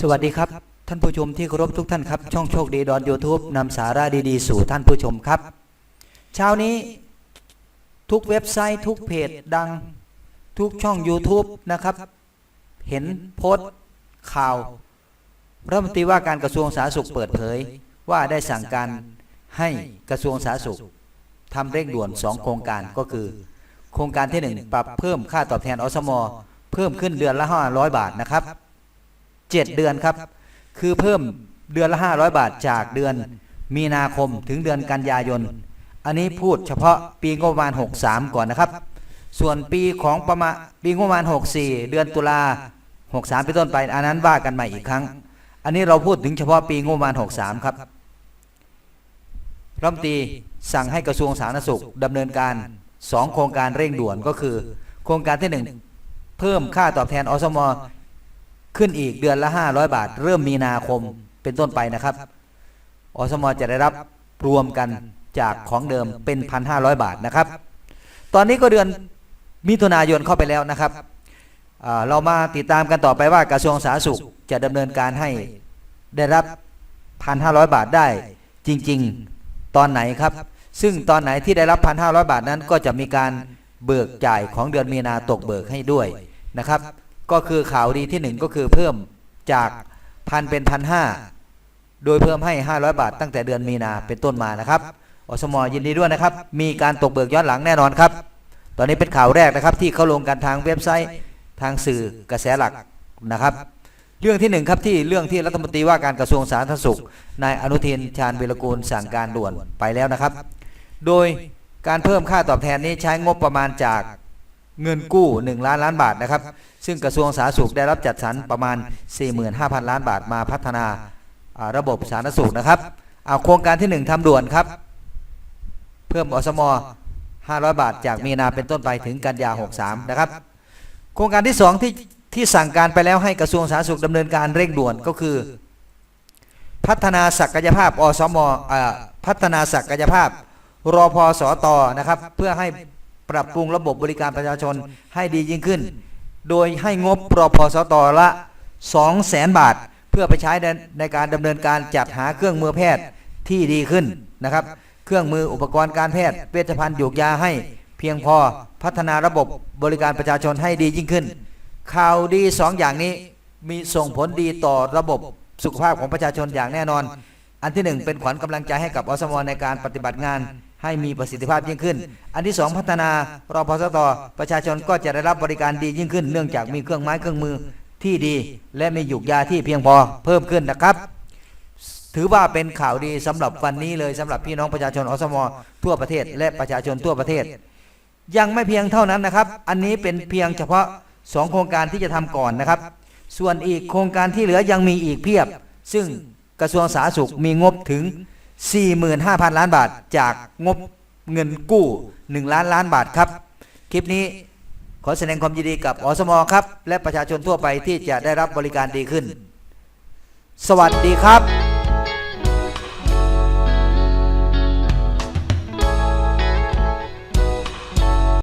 สวัสดีครับ ท่านผู้ชมที่เคารพทุกท่านครับ ช่องโชคดีดอนยูทูบนำสาระดีๆ สู่ท่านผู้ชมครับ เช้านี้ทุกเว็บไซต์ทุกเพจดังทุกช่อง YouTube นะครับ เห็นโพสต์ข่าวรัฐมนตรีว่าการกระทรวงสาธารณสุขเปิดเผย ว่าได้สั่งการให้กระทรวงสาธารณสุขทำเร่งด่วน 2 โครงการก็คือ โครงการที่ 1 ปรับเพิ่มค่าตอบแทนอสม เพิ่มขึ้นเดือนละ 500 บาทนะครับ 7เดือนครับ คือเพิ่มเดือนละ500บาทจากเดือนมีนาคมถึงเดือนกันยายน อันนี้พูดเฉพาะปีงบประมาณ 63 ก่อนนะครับ ส่วนปีของประมาณปีงบประมาณ 64 เดือนตุลา63เป็นต้นไป อันนั้นว่ากันใหม่อีกครั้ง อันนี้เราพูดถึงเฉพาะปีงบประมาณ 63 ครับรัฐมนตรีสั่งให้กระทรวงสาธารณสุขดำเนินการ 2 โครงการเร่งด่วนก็คือ โครงการที่ 1 เพิ่มค่าตอบแทนอสม ขึ้นอีกเดือนละ 500 บาท เริ่มมีนาคมเป็นต้นไปนะครับ อสมจะได้รับรวมกันจากของเดิมเป็น 1,500 บาทนะครับ ตอนนี้ก็เดือนมิถุนายนเข้าไปแล้วนะครับ เรามาติดตามกันต่อไปว่ากระทรวงสาธารณสุขจะดำเนินการให้ได้รับ 1,500 บาทได้จริง ๆ ตอนไหนครับ ซึ่งตอนไหนที่ได้รับ 1,500 บาทนั้นก็จะมีการเบิกจ่ายของเดือนมีนาตกเบิกให้ด้วยนะครับ ก็คือข่าวดีที่หนึ่งก็คือเพิ่มจากพันเป็นพันห้าโดยเพิ่มให้ 500 บาท ตั้งแต่เดือนมีนาเป็นต้นมานะครับอสมยินดีด้วยนะครับ มีการตกเบิกย้อนหลังแน่นอนครับ ตอนนี้เป็นข่าวแรกนะครับ ที่เขาลงกันทางเว็บไซต์ทางสื่อกระแสหลักนะครับ เรื่องที่หนึ่งครับที่เรื่องที่รัฐมนตรีว่าการกระทรวงสาธารณสุขนายอนุทินชาญวิรกูลสั่งการด่วนไปแล้วนะครับ โดยการเพิ่มค่าตอบแทนนี้ใช้งบประมาณจาก เงินกู้ 1 ล้านล้านบาทนะครับ ซึ่งกระทรวงสาธารณสุขได้รับจัดสรรประมาณ 45,000 ล้านบาทมาพัฒนาระบบสาธารณสุขนะครับเอาโครงการที่ 1ทำด่วนครับ เพิ่มอสม 500 บาท จากมีนาเป็นต้นไปถึงกันยา 63 นะครับ โครงการที่ 2 ที่ที่สั่งการไปแล้วให้กระทรวงสาธารณสุขดำเนินการเร่งด่วนก็คือ พัฒนาศักยภาพอสมอพัฒนาศักยภาพรอพสตนะครับ เพื่อให้ ปรับปรุงระบบบริการประชาชนให้ดียิ่งขึ้น โดยให้งบปรอพสตละ2 0 0แสนบาท เพื่อไปใช้ในการดำเนินการจัดหาเครื่องมือแพทย์ที่ดีขึ้นนะครับ เครื่องมืออุปกรณ์การแพทย์เวชภัณฑ์หยูกยาให้เพียงพอพัฒนาระบบบริการประชาชนให้ดียิ่งขึ้น ข่าวดีสองอย่างนี้มีส่งผลดีต่อระบบสุขภาพของประชาชนอย่างแน่นอน อันที่หนึ่งเป็นขวัญกำลังใจให้กับอสมในการปฏิบัติงาน ให้มีประสิทธิภาพยิ่งขึ้น อันที่สองพัฒนารอพสตประชาชนก็จะได้รับบริการดียิ่งขึ้น เนื่องจากมีเครื่องไม้เครื่องมือที่ดี และมีหยุกยาที่เพียงพอเพิ่มขึ้นนะครับ ถือว่าเป็นข่าวดีสำหรับวันนี้เลยสำหรับพี่น้องประชาชนอสมทั่วประเทศ และประชาชนทั่วประเทศ ยังไม่เพียงเท่านั้นนะครับ อันนี้เป็นเพียงเฉพาะ 2 โครงการที่จะทำก่อนนะครับ ส่วนอีกโครงการที่เหลือยังมีอีกเพียบ ซึ่งกระทรวงสาธารณสุขมีงบถึง 45,000 ล้านบาท จากงบเงินกู้ 1 ล้านล้านบาทครับ คลิปนี้ขอแสดงความยินดีกับอสมครับ และประชาชนทั่วไปที่จะได้รับบริการดีขึ้น สวัสดีครับ